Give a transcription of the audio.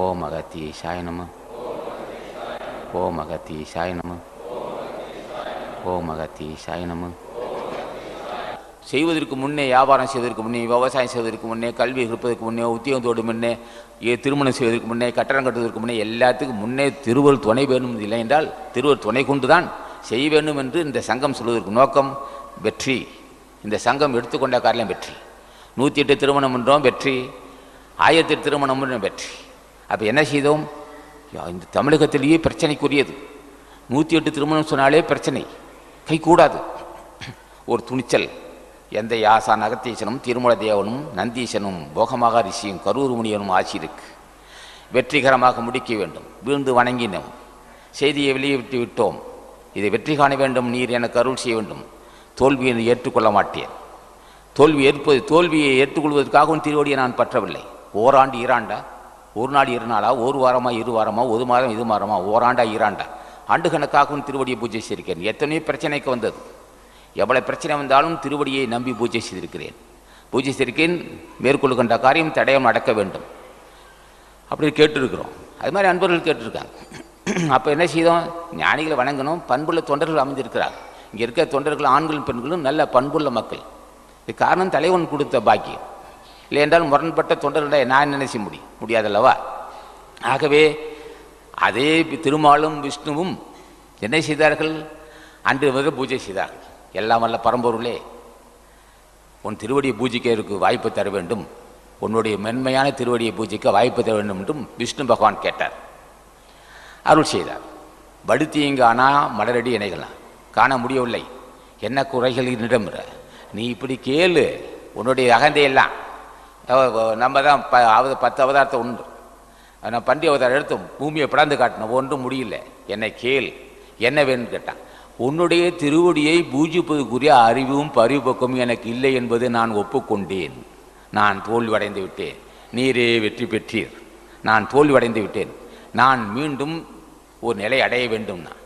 ஓம் அகத்தியேஷாய நம ஓம் அகத்தியேஷாய நம ஓம் அகத்தியேஷாய நம செய்வதற்கு முன்னே வியாபாரம் செய்வதற்கு முன்னே விவசாயம் செய்வதற்கு முன்னே கல்வி இருப்பதற்கு முன்னே உத்தியோகத்தோடு முன்னே திருமணம் செய்வதற்கு முன்னே கட்டடம் கட்டுவதற்கு முன்னே எல்லாத்துக்கும் முன்னே திருவள் துணை வேணும் இல்லை என்றால் திருவருள் துணை கொண்டுதான் செய்ய வேண்டும் என்று இந்த சங்கம் சொல்வதற்கு நோக்கம் வெற்றி. இந்த சங்கம் எடுத்துக்கொண்ட காரியம் வெற்றி. நூற்றி எட்டு திருமணம் என்றோம் வெற்றி. ஆயிரத்தி எட்டு திருமணம் என்றும் வெற்றி. அப்போ என்ன செய்தோம்? இந்த தமிழகத்திலேயே பிரச்சனைக்குரியது. நூற்றி எட்டு திருமணம் சொன்னாலே பிரச்சனை. கை கூடாது ஒரு துணிச்சல். எந்த யாசான் நகத்தீசனும் திருமல தேவனும் நந்தீசனும் போகமாக ரிஷியும் கரூர் முனியனும் ஆட்சி இருக்கு. வெற்றிகரமாக முடிக்க வேண்டும். வீழ்ந்து வணங்கினோம். செய்தியை வெளியிட்டு விட்டோம். இதை வெற்றி காண வேண்டும். நீர் எனக்கு அருள் செய்ய வேண்டும். தோல்வியை ஏற்றுக்கொள்ள மாட்டேன். தோல்வி ஏற்பது தோல்வியை ஏற்றுக்கொள்வதற்காகவும் திருவடியை நான் பற்றவில்லை. ஓராண்டு ஈராண்டா? ஒரு நாள் இரு நாளா ஒரு வாரமா இரு வாரமா ஒரு மாதம் இது மாதமா ஓராண்டா ஈராண்டா. ஆண்டு கணக்காகவும் திருவடியை பூஜை செய்திருக்கிறேன். எத்தனையோ பிரச்சனைக்கு வந்தது. எவ்வளோ பிரச்சனை வந்தாலும் திருவடியை நம்பி பூஜை செய்திருக்கிறேன். பூஜை செய்திருக்கேன். மேற்கொள்கின்ற காரியம் தடயம் நடக்க வேண்டும். அப்படி கேட்டிருக்கிறோம். அது மாதிரி அன்பர்கள் கேட்டிருக்காங்க. அப்போ என்ன செய்தோம்? ஞானிகளை வணங்கணும் பண்புள்ள தொண்டர்கள் அமைந்திருக்கிறார் இங்கே இருக்க தொண்டர்கள் ஆண்களும் பெண்களும் நல்ல பண்புள்ள மக்கள். இது காரணம் தலைவன் கொடுத்த பாக்கியம். இல்லை என்றால் முரண்பட்ட தொண்டர்களை நான் நினைச்ச முடியும் முடியாதல்லவா? ஆகவே அதே திருமாலும் விஷ்ணுவும் என்ன செய்தார்கள்? அன்று முதல் பூஜை செய்தார்கள். எல்லாம் வல்ல பரம்பொருளே. உன் திருவடியை பூஜிக்க இருக்கு வாய்ப்பு தர வேண்டும். உன்னுடைய மென்மையான திருவடியை பூஜிக்க வாய்ப்பு தர வேண்டும் என்றும் விஷ்ணு பகவான் கேட்டார். அருள் செய்தார். படுத்தியங்கானா மலரடி இணைகளாம். காண முடியவில்லை. என்ன குறைகள் என்னிடம்ற நீ இப்படி கேளு. உன்னுடைய அகந்தையெல்லாம். நம்ம தான் ப அவ- பத்து அவதாரத்தை உண்டு. நான் பண்டி அவதாரம் எடுத்தோம் பூமியை படாந்து காட்டினோம் ஒன்றும் முடியல. என்னை கேள் என்ன வேணும்னு கேட்டான். உன்னுடைய திருவடியை பூஜிப்பதற்குரிய அறிவும் பரிபக்குவமும் எனக்கு இல்லை என்பது நான் ஒப்புக்கொண்டேன். நான் தோல்வியடைந்து விட்டேன். நீரே வெற்றி பெற்றீர். நான் தோல்வியடைந்து விட்டேன். நான் மீண்டும் ஒரு நிலை அடைய வேண்டும் நான்